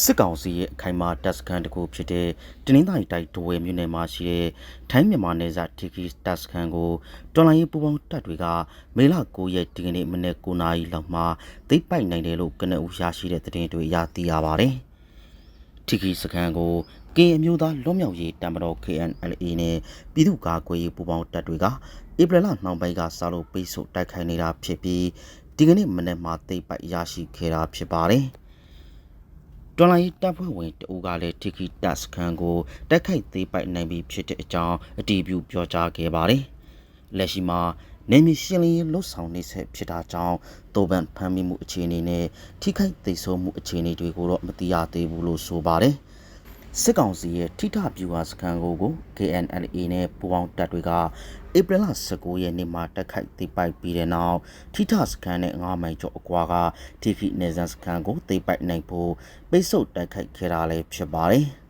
စစ်ကောင်စီရဲ့အခိုင်အမာတပ်စခန်းတစ်ခုဖြစ်တဲ့တနင်္သာရီတိုင်းဒဝယ်မြို့နယ်မှာရှိတဲ့ထိုင်းမြန်မာနယ်စပ်တီကီတပ်စခန်းကိုတော်လိုင်းရေးပူးပေါင်းတပ်တွေကမေလ9ရက်ဒီကနေ့မနေ့9နာရီလောက်မှာသိပ်ပိုက်နိုင်တယ်လို့ကနအူရရှိတဲ့သတင်းတွေရသိရပါတယ်။တီကီစခန်းကိုကရင်အမျိုးသားလွတ်မြောက်ရေးတမတော် KNLA နဲ့ပြည်သူ့ကာကွယ်ရေးပူးပေါင်းတပ်တွေကဧပြီလနှောင်းပိုင်းကစလို့ပိတ်ဆို့တိုက်ခိုက်နေတာဖြစ်ပြီးဒီကနေ့မနေ့မှာသိပ်ပိုက်ရရှိခဲ့တာဖြစ်ပါတယ်။ တော်လိုင်းတပ်ဖွဲ့ဝင်တအူးကလည်းတီကီတပ်စခန်းကိုတိုက်ခိုက်သေးပိုက်နိုင်ပြီဖြစ်တဲ့အကြောင်းအတည်ပြုပြောကြားခဲ့ပါတယ်။လက်ရှိမှာနေမီရှင်းလင်းရေးလှုပ်ဆောင်နေဆက်ဖြစ်တာကြောင့်တိုဗန်ဖမ်းမိမှုအခြေအနေနဲ့ထိခိုက်သိမ်းဆုံးမှုအခြေအနေတွေကိုတော့မသိရသေးဘူးလို့ဆိုပါတယ်။ စစ်ကောင်စီရဲ့ထိထပြူဟာစခန်းကိုကို KNLA နဲ့ပူးပေါင်းတပ်တွေကဧပြီလ19ရက်နေ့မှာတက်ခိုက်သိမ်းပိုက်ပြီးတဲ့နောက်ထိထစခန်းနဲ့9မိုင်ကျော်အကွာကတီဖီနေဇန်စခန်းကိုသိမ်းပိုက်နိုင်ဖို့ပိတ်ဆို့တိုက်ခိုက်ခဲ့တာလည်းဖြစ်ပါတယ်။